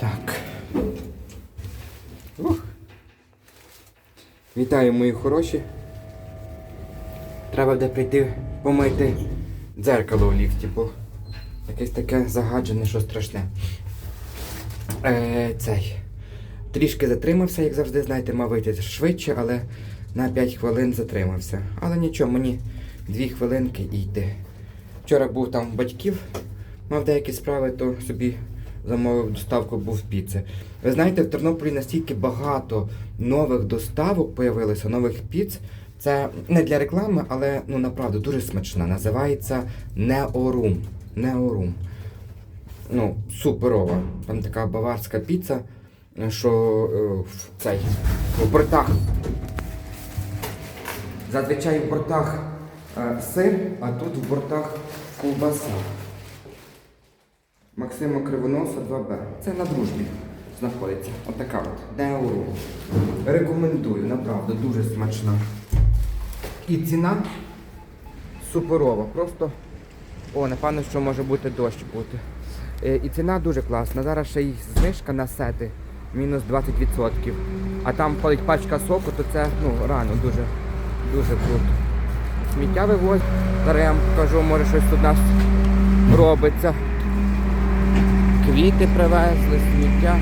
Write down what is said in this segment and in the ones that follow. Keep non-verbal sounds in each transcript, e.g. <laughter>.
Так. Ух. Вітаю, мої хороші. Треба буде прийти помити дзеркало в ліфті, бо якесь таке загаджене, що страшне. Е, цей. Трішки затримався, як завжди, знаєте, мав вийти швидше, але на 5 хвилин затримався. Але нічого, мені 2 хвилинки і йти. Вчора був там батьків, мав деякі справи, то собі замовив доставку був піци. Ви знаєте, в Тернополі настільки багато нових доставок появилося, нових піц. Це не для реклами, але ну направду дуже смачна. Називається Неорум. Неорум. Ну, суперова. Там така баварська піца, що е, в цей в бортах. Зазвичай в бортах е, сир, а тут в бортах ковбаса. Максима Кривоноса 2Б. Це на дружбі знаходиться. Отака от. Неорум. Рекомендую, направду, дуже смачна. І ціна суперова. Просто, о, напевно, що може бути дощ бути. Е, І ціна дуже класна. Зараз ще й знижка на сети мінус 20%. А там входить пачка соку, то це ну, рано дуже, дуже круто. Сміття я вам покажу, може щось тут у нас робиться. Квіти привезли, сміття.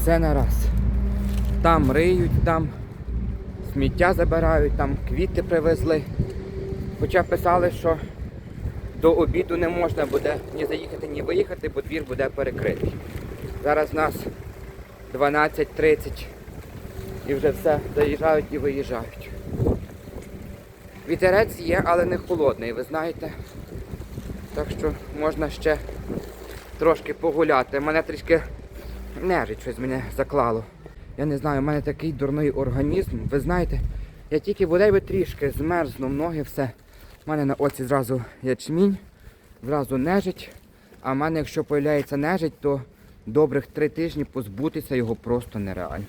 Все на раз. Там риють, там сміття забирають, там квіти привезли. Хоча писали, що до обіду не можна буде ні заїхати, ні виїхати, бо двір буде перекритий. Зараз нас 12.30 і вже все заїжджають і виїжджають. Вітерець є, але не холодний, ви знаєте. Так що можна ще трошки погуляти. Мене трішки нежить щось мене заклало. Я не знаю, у мене такий дурний організм. Ви знаєте, я тільки бодай би трішки змерзнув ноги, все. У мене на оці зразу ячмінь, зразу нежить. А в мене, якщо появляється нежить, то добрих три тижні позбутися його просто нереально.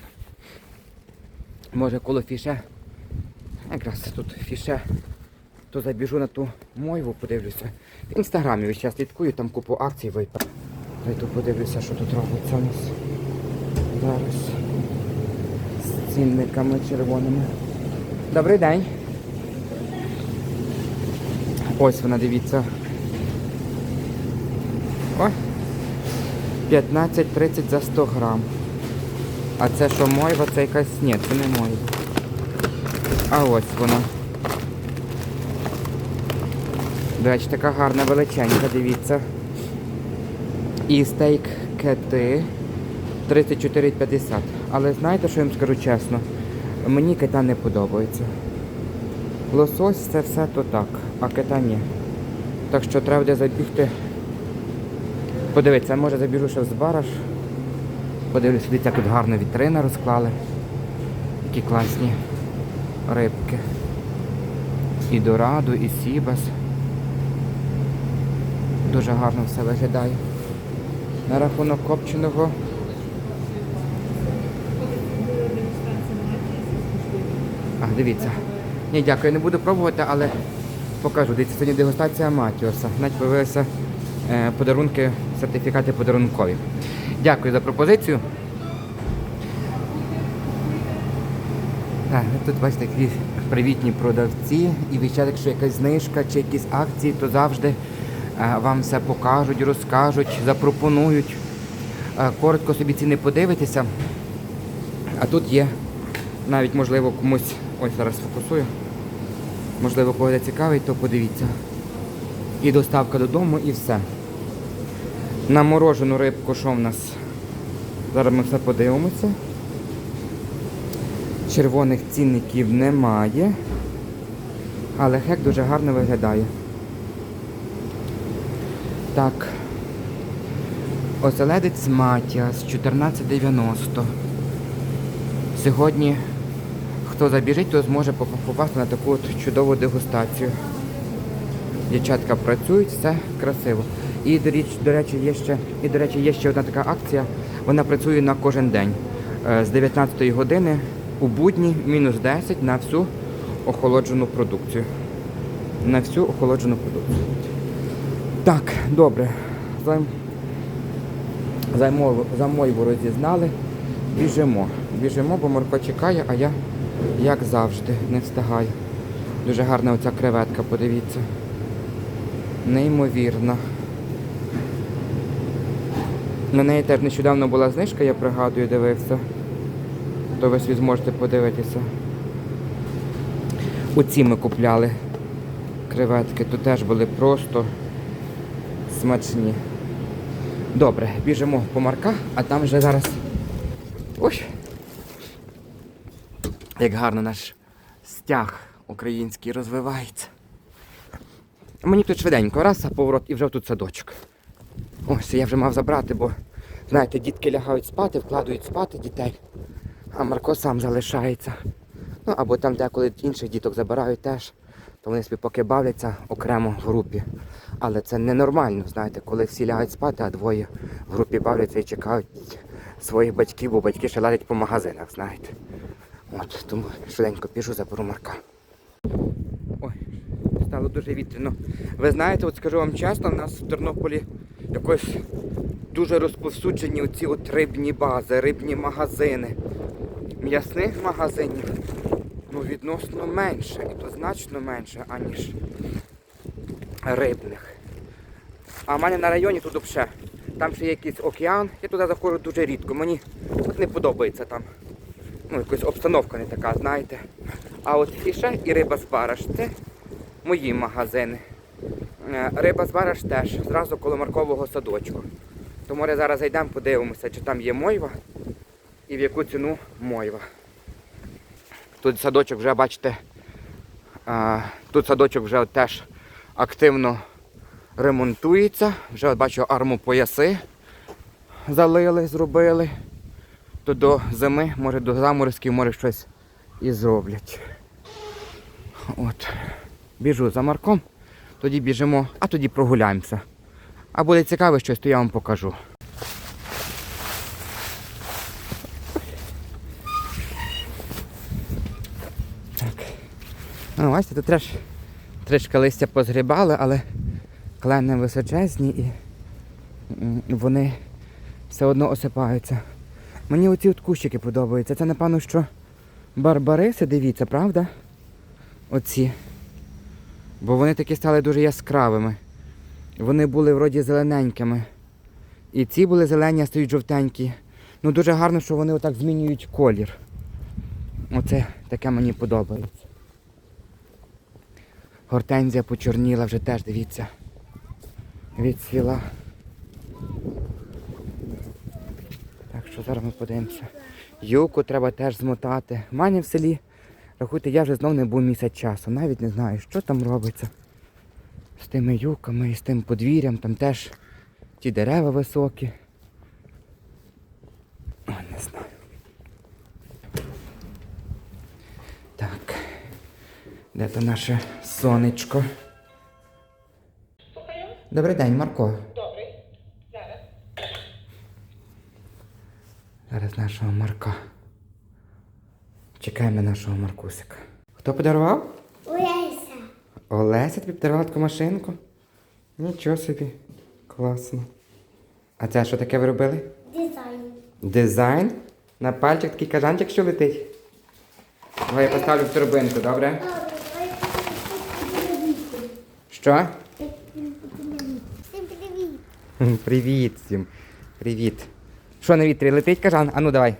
Може коло фіше, якраз тут фіше, то забіжу на ту мойву, подивлюся. В інстаграмі час слідкую, там купу акцій випав. Зайду подивлюся, що тут робиться у нас. Зараз. З цінниками червоними. Добрий день. Ось вона, дивіться. О! 15-30 за 100 грам. А це що мойва, це якась... Ні, це не мойва. А ось вона. До речі, така гарна величенька, дивіться. І стейк кети 34,50. Але знаєте, що я вам скажу чесно? Мені кита не подобається. Лосось це все то так, а кита ні. Так що треба буде забігти. Подивіться, може забіжу ще в збараш. Подивлюсь, дивіться, тут гарно вітрина розклали. Які класні рибки. І дораду, і сібас. Дуже гарно все виглядає. На рахунок копченого. А, дивіться. Ні, дякую, не буду пробувати, але покажу. Дивіться, сьогодні дегустація Матіоса. Навіть появилися е, подарунки, сертифікати подарункові. Дякую за пропозицію. Так, тут бачите, такі привітні продавці. І весь якщо якась знижка чи якісь акції, то завжди е, вам все покажуть, розкажуть, запропонують. Е, Коротко собі ціни подивитися. А тут є навіть, можливо, комусь, ось зараз фокусую, можливо, когось цікавить, то подивіться. І доставка додому, і все. На морожену рибку, що в нас? Зараз ми все подивимося. Червоних цінників немає. Але хек дуже гарно виглядає. Так. Оселедець Матіас 14,90. Сьогодні, хто забіжить, то зможе поп- попасти на таку от чудову дегустацію. Дівчатка працюють, все красиво. І до річ, до речі, є ще, і до речі, є ще одна така акція. Вона працює на кожен день. Е, З 19 години у будні мінус 10 на всю охолоджену продукцію. На всю охолоджену продукцію. Так, добре. Займ... Розізнали. Біжимо. Біжимо, бо Марко чекає, а я, як завжди, не встигаю. Дуже гарна оця креветка, подивіться. Неймовірна. На неї теж нещодавно була знижка, я пригадую, дивився. То ви собі зможете подивитися. Оці ми купляли креветки, тут теж були просто смачні. Добре, біжимо по марка, а там вже зараз. Ой! Як гарно наш стяг український розвивається. Мені тут швиденько, раз, а поворот і вже тут садочок. Ось я вже мав забрати, бо, знаєте, дітки лягають спати, вкладають спати дітей, а Марко сам залишається. Ну або там деколи інших діток забирають теж, то вони собі поки бавляться окремо в групі. Але це ненормально, знаєте, коли всі лягають спати, а двоє в групі бавляться і чекають своїх батьків, бо батьки ще ладять по магазинах, знаєте. От, тому швиденько біжу, заберу Марка. Ой, стало дуже вітряно. Ви знаєте, от скажу вам чесно, в нас в Тернополі якось дуже розповсюджені оці от рибні бази, рибні магазини. М'ясних магазинів ну, відносно менше, і то значно менше, аніж рибних. А в мене на районі тут взагалі. Там ще є якийсь океан, я туди заходжу дуже рідко. Мені от не подобається там. Ну, якась обстановка не така, знаєте. А от фіше і риба з бараш це мої магазини. Е, Риба з бараш теж, зразу коло маркового садочку. То може зараз зайдемо, подивимося, чи там є мойва і в яку ціну мойва. Тут садочок вже, бачите, тут садочок вже теж активно ремонтується. Вже бачу армопояси залили, зробили. То до зими, може до заморозків, може щось і зроблять. От. Біжу за Марком, тоді біжимо, а тоді прогуляємося. А буде цікаве щось, то я вам покажу. Так. Ну, бачите, тут треш, трішки листя позгрібали, але клени височезні і вони все одно осипаються. Мені оці от кущики подобаються. Це, напевно, що барбариси, дивіться, правда? Оці. Бо вони такі стали дуже яскравими. Вони були вроді зелененькими. І ці були зелені, а стають жовтенькі. Ну дуже гарно, що вони отак змінюють колір. Оце таке мені подобається. Гортензія почорніла вже теж, дивіться. Відцвіла. Так що зараз ми подивимося. Юку треба теж змотати. В мене в селі, рахуйте, я вже знов не був місяць часу. Навіть не знаю, що там робиться. З тими юками і з тим подвір'ям, там теж ті дерева високі. О, не знаю. Так. Де то наше сонечко? Слухаю. Добрий день, Марко. Добрий. Зараз. Зараз нашого Марка. Чекаємо нашого Маркусика. Хто подарував? Леся. Олеся тобі подарувала таку машинку? Нічого собі. Класно. А це що таке ви робили? Дизайн. Дизайн? На пальчик такий кажанчик, що летить. Давай я поставлю в турбинку, добре? Що? Всім привіт. Привіт всім. Привіт. Що на вітрі летить кажан? Ану давай.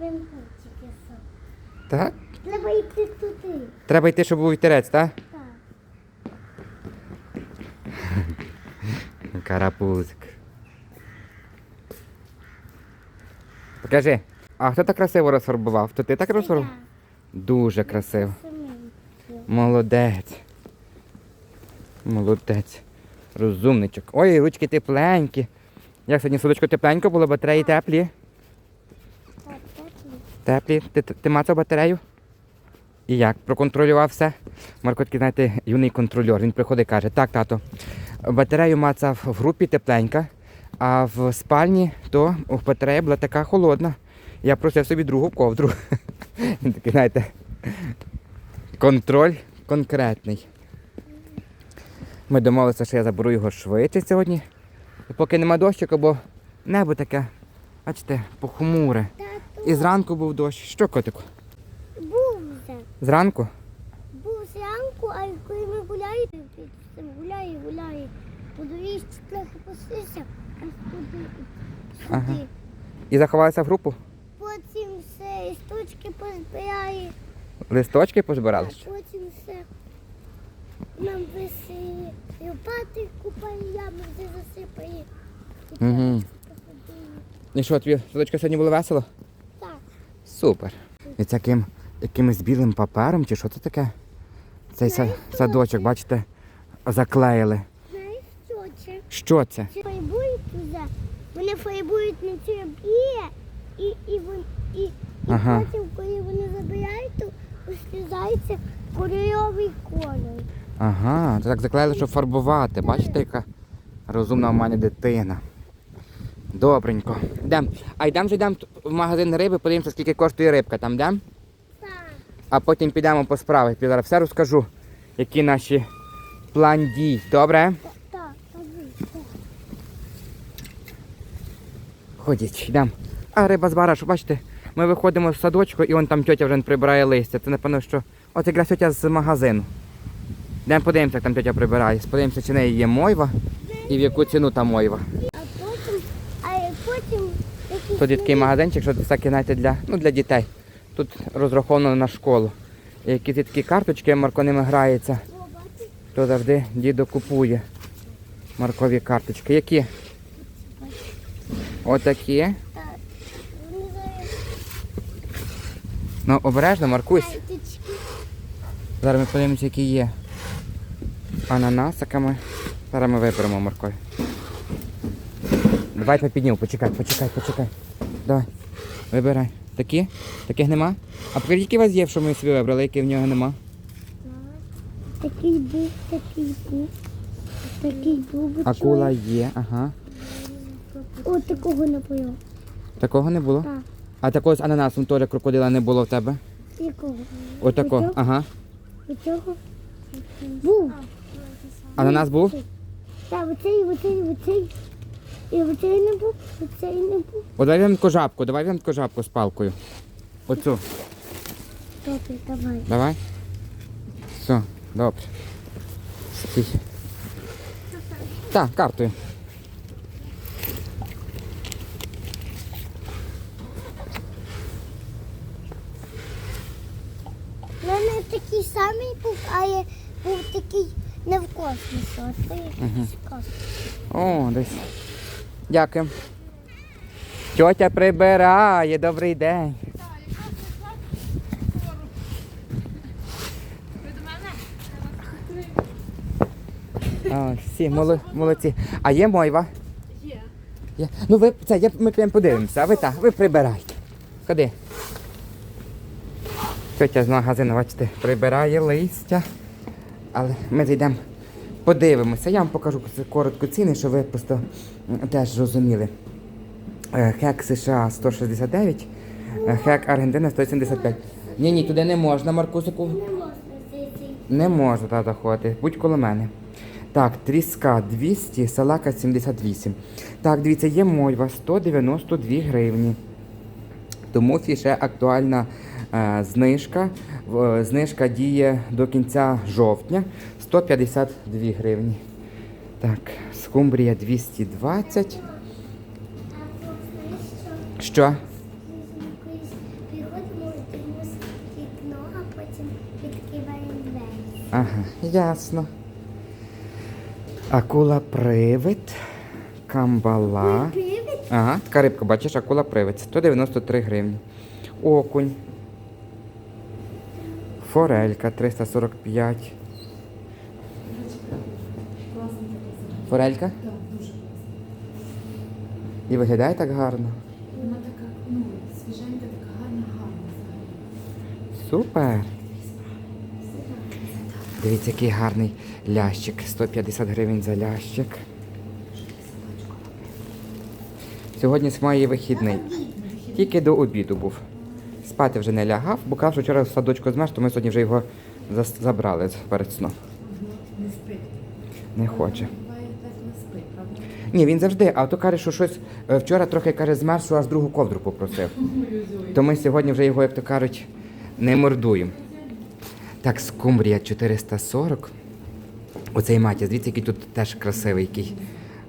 Вимпульчики сам. Так? Треба йти туди. Треба йти, щоб був вітерець, так? Так. Карапузик. Покажи. А хто так красиво розфарбував? То ти так розфарбував? Дуже красиво. Молодець. Молодець. Розумничок. Ой, ручки тепленькі. Як сьогодні судочку тепленько було, батареї теплі. Теплі. Ти, ти, ти мацав батарею? І як? Проконтролював все? Марко такий, знаєте, юний контрольор. Він приходить і каже, так, тато, батарею мацав в групі тепленька, А в спальні то батарея була така холодна. Я просив собі другу ковдру. <laughs> Він такий, знаєте, контроль конкретний. Ми домовилися, що я заберу його швидше сьогодні. Поки нема дощика, бо небо таке, бачите, похмуре. І зранку був дощ. Що, котику? був вже. Зранку? Був зранку, а коли ми гуляємо, гуляє, гуляє. По доріжці трохи посився, аж туди, Ага. сюди. І заховалися в групу? Потім все, і позбирає, Листочки а позбирали? потім все. Нам висіє лопати купає, ями вже треба посадити. І що, тобі садочка сьогодні було весело? Супер. І це яким, якимось білим папером, чи що це таке? Цей са- Знаєш, садочок, бачите, заклеїли. знаєш, що це? Що це? Це фарбують вже. Вони фарбують на черепі, і, і, вон, і, і Ага. потім, коли вони забирають, то розрізається кольоровий колір. Ага, це так заклеїли, щоб фарбувати. Бачите, яка розумна в мене дитина. Добренько. Йдем. А йдемо ж йдемо в магазин риби, подивимося, скільки коштує рибка. Там йдемо? Так. А потім підемо по справах. Зараз все розкажу, які наші план дій. Добре? Так. Ходіть, йдемо. А риба з барашу, бачите, ми виходимо з садочку і вон там тьотя вже прибирає листя. Це напевно, що. От якраз тьотя з магазину. Йдемо подивимося, як там тьотя прибирає. Подивимося, чи в неї є мойва і в яку ціну та мойва. А потім, а потім якісь Тут є такий магазинчик, що всякі, знаєте, для, ну, для дітей. Тут розраховано на школу. Якісь такі карточки, Марко ними грається, то завжди дідо купує маркові карточки. Які? Отакі. Ну, обережно, Маркусь. Зараз ми подивимося, які є ананасиками. Зараз ми виберемо морковь. Давай я підніму, почекай, почекай, почекай. Давай. Вибирай. Такі? Таких нема? А покажіть, які у вас є, що ми собі вибрали, які в нього нема. Такий був, такий був. Такий був. Акула є, ага. О, такого не було. Такого не було. Так. А такого з ананасом теж крокодила не було в тебе. Якого? Отако. Оцього? Ага. Від цього? Був. Ананас був? Так, оцей, оцей, оцей. І оцей не був, оцей не був. О, давай жабку, давай візьмемо жабку з палкою. Оцю. Добре, давай. Давай. Все, добре. Стій. Так, картою. У мене такий самий був, а я був такий не в космосі, а це якийсь. О, десь. Дякую. Тьотя прибирає, добрий день. О, всі моло- молодці. А є мойва? Є. Є. Ну ви це, я, ми підемо подивимося, а ви так, ви прибирайте. Ходи. Тетя з магазину, бачите, прибирає листя. Але ми зайдемо, подивимося. Я вам покажу коротко ціни, щоб ви просто теж розуміли. Е, Хек США 169, е, хек Аргентина 175. Ні, ні, туди не можна, Маркусику. Не можна. Не заходити. Будь коло мене. Так, тріска 200, салака 78. Так, дивіться, є мойва 192 гривні. Тому фіше актуальна е, знижка. Е, Знижка діє до кінця жовтня 152 гривні. Так, скумбрія 220. А Що? Ага, ясно. Акула привид, камбала. Ага, така рибка, бачиш, акула привид. 193 гривні. Окунь. Форелька 345. Форелька? Так, дуже класно. І виглядає так гарно. Вона така, ну, свіженька, така гарна, гарна взагалі. Супер. Дивіться, який гарний лящик. 150 гривень за лящик. Сьогодні моїй вихідний. Тільки до обіду був. Спати вже не лягав, бо казав, що вчора в садочку змерз, то ми сьогодні вже його зас- забрали з- перед сном. Не спить. Не хоче. Буває так не спить, правда? Ні, він завжди, а то каже, що щось е, вчора трохи каже, змерз, що аж другу ковдру попросив. То ми сьогодні вже його, як то кажуть, не мордуємо. Так, скумбрія 440. Оцей матіс, дивіться, який тут теж красивий, який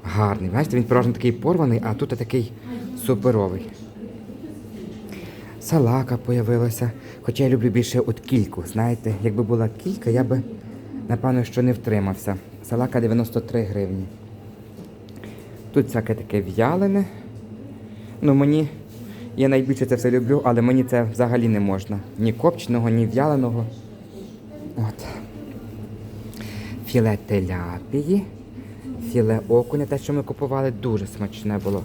гарний. Бачите, він порожньо такий порваний, а тут такий суперовий. Салака появилася. Хоча я люблю більше от кільку. Знаєте, якби була кілька, я би, напевно, що не втримався. Салака 93 гривні. Тут всяке таке в'ялене. Ну, мені, я найбільше це все люблю, але мені це взагалі не можна. Ні копченого, ні в'яленого. От. Філе теляпії, філе окуня, те, що ми купували, дуже смачне було.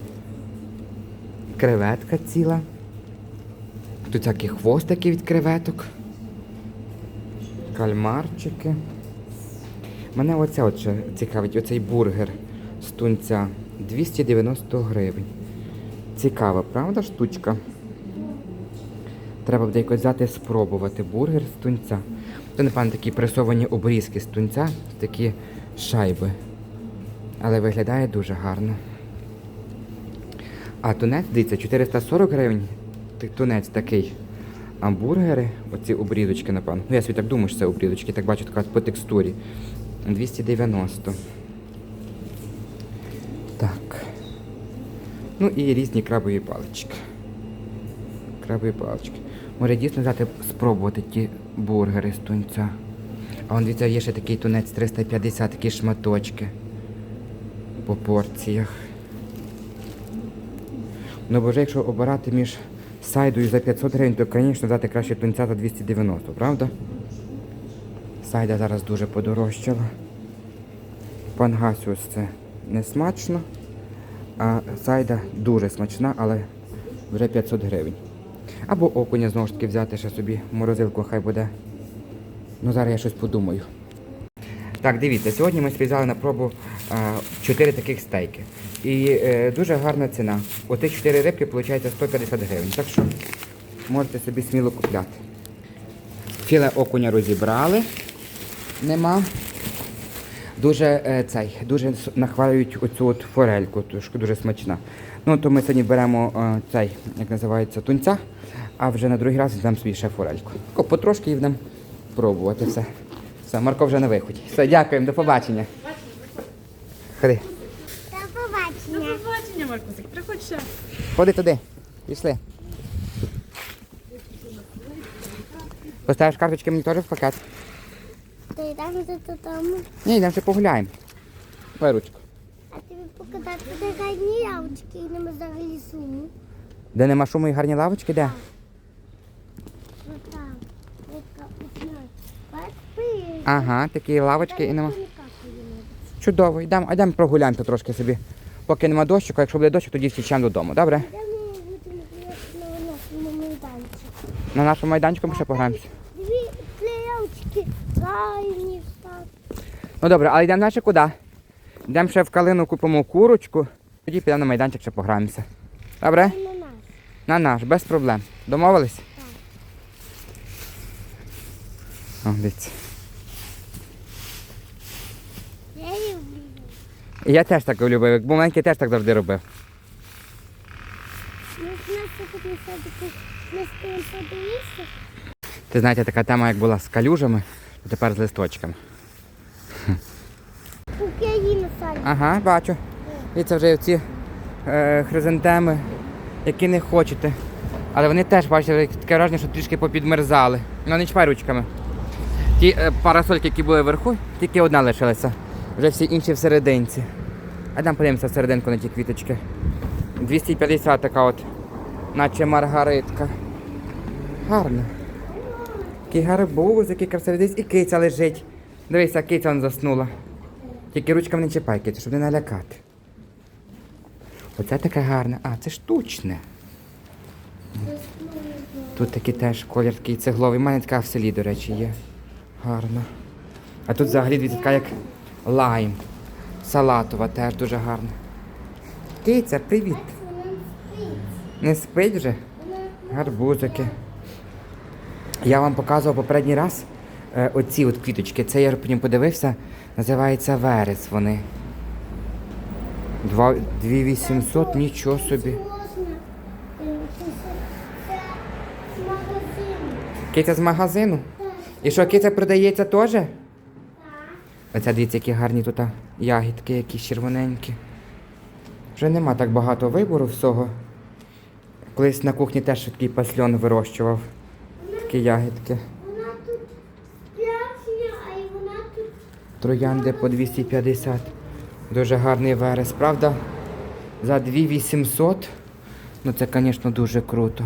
Креветка ціла. Тут всякі хвостики від креветок. Кальмарчики. Мене оце от цікавить, оцей бургер з тунця 290 гривень. Цікава, правда, штучка? Треба буде якось взяти спробувати бургер з тунця. Це, напевно, такі пресовані обрізки з тунця, такі шайби. Але виглядає дуже гарно. А тунець, дивіться, 440 гривень. Тунець такий. А бургери, оці обрізочки, напевно. Ну, я собі так думаю, що це обрізочки, так бачу така по текстурі. 290. Так. Ну і різні крабові палички. Крабові палички. Може дійсно взяти спробувати ті бургери з тунця. А он дивіться, є ще такий тунець 350, такі шматочки. По порціях. Ну бо вже якщо обирати між сайдою за 500 гривень, то, звісно, взяти краще тунця за 290, правда? Сайда зараз дуже подорожчала. Пангасіус це не смачно, а сайда дуже смачна, але вже 500 гривень. Або окуня знову ж таки взяти ще собі морозилку, хай буде. Ну зараз я щось подумаю. Так, дивіться, сьогодні ми спізали на пробу а, 4 таких стейки. І е, дуже гарна ціна. Оті 4 рибки виходить 150 гривень. Так що можете собі сміло купляти. Філе окуня розібрали. Нема. Дуже е, цей, дуже нахвалюють оцю от форельку, тож дуже смачна. Ну, то ми сьогодні беремо е, цей, як називається, тунця, а вже на другий раз візьмемо собі ще форельку. Потрошки і будемо пробувати все. Все, Марко вже на виході. Все, дякуємо, до побачення. Ходи. До побачення. До побачення. побачення, Маркусик. Приходь ще. Ходи туди. Пішли. Поставиш карточки мені теж в пакет. Ти йдемо за додому, Ні, йдемо ще погуляємо. Дай ручку. а тобі показати де гарні явочки і нема взагалі суму. Де нема шуму і гарні лавочки, де? Бачиш? Ага, такі лавочки і нема. Чудово, йдемо, а йдемо прогуляємося трошки собі. Поки нема дощику, якщо буде дощик, тоді всічемо додому, добре? Йдемо на нашому майданчику. На нашому майданчику ми ще пограємося. Клеявочки, так. Ну добре, але йдемо далі куди? Йдемо ще в калину купимо курочку, тоді підемо на майданчик ще пограємося. Добре? На нас. На наш, без проблем. Домовились? О, дивіться. Я люблю. І Я теж так любив, як маленький, теж так завжди робив. Ми з подивися. Ти знаєте, така тема, як була з калюжами, то тепер з листочками. Україна садик. Ага, бачу. І це вже ці е, хризантеми, які не хочете. Але вони теж, бачите, таке враження, що трішки попідмерзали. Ну не чіпай ручками. Ті е, парасольки, які були вверху, тільки одна лишилася. Вже всі інші в серединці. А там подивимося в серединку на ті квіточки. 250 така от, наче маргаритка. Гарно. Який гарбуз, який красивий. Десь і киця лежить. Дивися, киця он заснула. Тільки ручками не чіпай, кицю, щоб не налякати. Оце таке гарне. А, це штучне. Тут такий теж колір такий цегловий. У мене така в селі, до речі, є. Гарно. А тут взагалі дивіться, така як лайм. Салатова теж дуже гарна. Киця, привіт. Не спить вже? Гарбузики. Я вам показував попередній раз е, оці от квіточки. Це я потім подивився, називається верес вони. 2800, нічого собі. Киця з магазину. І що, киця продається теж? Так. Оця дивіться, які гарні тут ягідки, які червоненькі. Вже нема так багато вибору всього. Колись на кухні теж такий пасльон вирощував. Такі ягідки. Вона тут справжня, а й вона тут Троянди по 250. Дуже гарний верес, правда? За 2800. Ну це, звісно, дуже круто.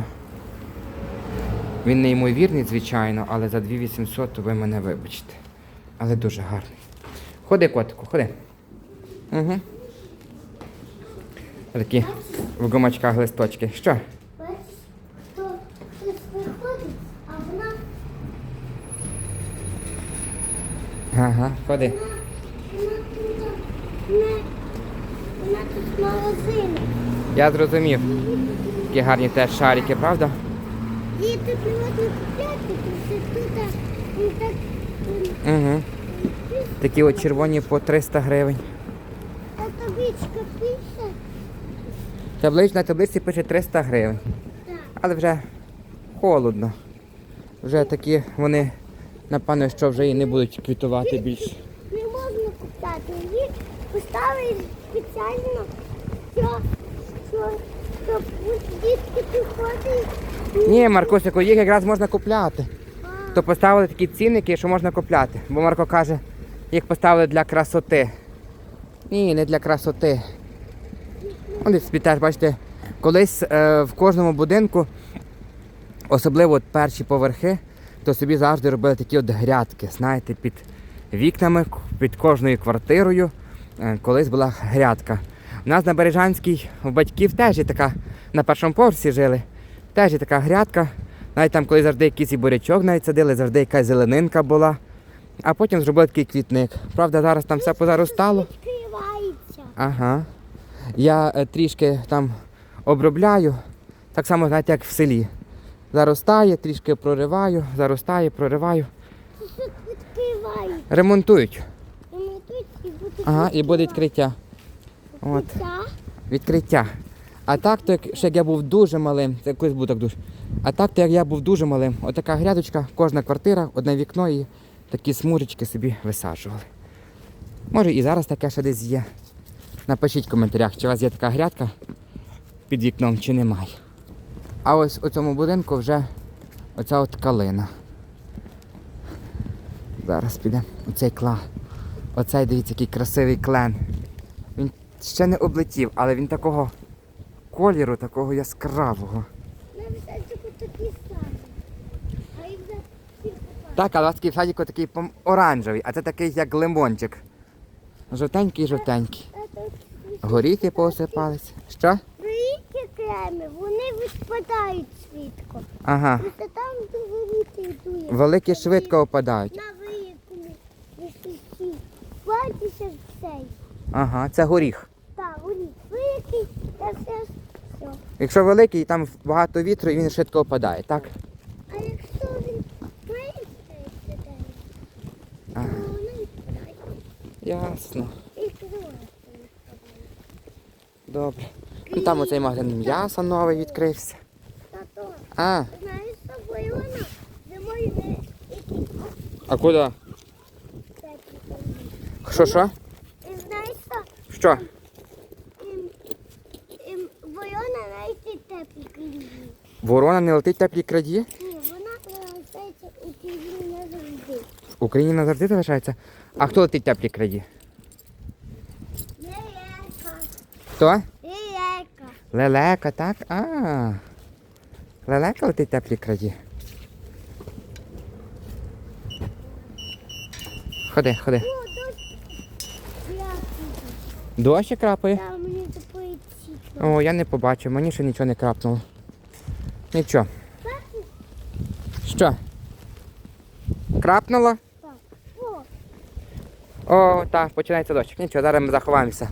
Він неймовірний, звичайно, але за 2800 то ви мене вибачте. Але дуже гарний. Ходи, котику, ходи. Угу. Такі в гумачках листочки. Що? бачиш, то хтось виходить, а вона, Ага, ходи. не вона тут з магазину. Я зрозумів. Які гарні теж шарики, правда? Не можна купляти, тому що тут так Угу. Такі от червоні по 300 гривень. а табличка пише. Таблич на таблиці пише 300 гривень. Так. Але вже холодно. Вже такі вони, напевно, що вже і не будуть квітувати більше. Не можна купляти. Її поставили спеціально, що, що, щоб дітки приходять. Ні, Маркусику, їх якраз можна купляти. А, То поставили такі цінники, що можна купляти. Бо Марко каже, їх поставили для красоти. Ні, не для красоти. Вони собі теж, бачите, колись е, в кожному будинку, особливо от перші поверхи, то собі завжди робили такі от грядки, знаєте, під вікнами, під кожною квартирою. е, Колись була грядка. У нас на Бережанській у батьків теж є така, на першому поверсі жили, теж є така грядка. Навіть там, коли завжди якийсь і бурячок навіть садили, завжди якась зеленинка була. А потім зробили такий квітник. Правда, зараз там все позаростало. відкривається. Ага. Я е, трішки там обробляю, так само, знаєте, як в селі. Заростає, трішки прориваю, заростає, прориваю. Ремонтують. Ремонтують і буде Ага, і буде відкриття. От, відкриття. відкриття. А так, то як, ще як я був дуже малим, це колись був так дуже. А так, то як я був дуже малим, отака грядочка, кожна квартира, одне вікно і такі смужечки собі висаджували. Може і зараз таке ще десь є. Напишіть в коментарях, чи у вас є така грядка під вікном, чи немає. А ось у цьому будинку вже оця от калина. Зараз піде оцей кла. Оцей, дивіться, який красивий клен. Він ще не облетів, але він такого кольору, такого яскравого. Так, але такий в садіку такий оранжевий, а це такий як лимончик. Жовтенький, жовтенький. А тут Горіхи посипалися. Що? Великі вони відпадають швидко. Ага. Просто там, великі йдуть. Великі швидко опадають. На великому висоті. Бачиш цей. Ага, це горіх. Так, вони великий, та все. все. Якщо великий, там багато вітру і він швидко опадає, так? А якщо він менший то вони відпадають. Ясно. І. Добре. Ну, там оцей магазин м'яса новий відкрився. Тато, А, знаєш, з собою вона зимою не які а куди? Що що? І знаєш, що Що? Ім, ім, Ворона навіть і теплі кліні. Ворона не летить теплі краді? Ні, вона залишається у кліні назавжди. В Україні назавжди залишається. А хто летить теплі краді? Лелека, Хто? Лелека. Так? А. Лелека летить теплі краді. Ходи, ходи. Дощ. Крапає. Мені. О, я не побачив, мені ще нічого не крапнуло. Нічого. Що? Крапнуло? Так. О, так, починається дощ. Нічого, зараз ми заховаємося.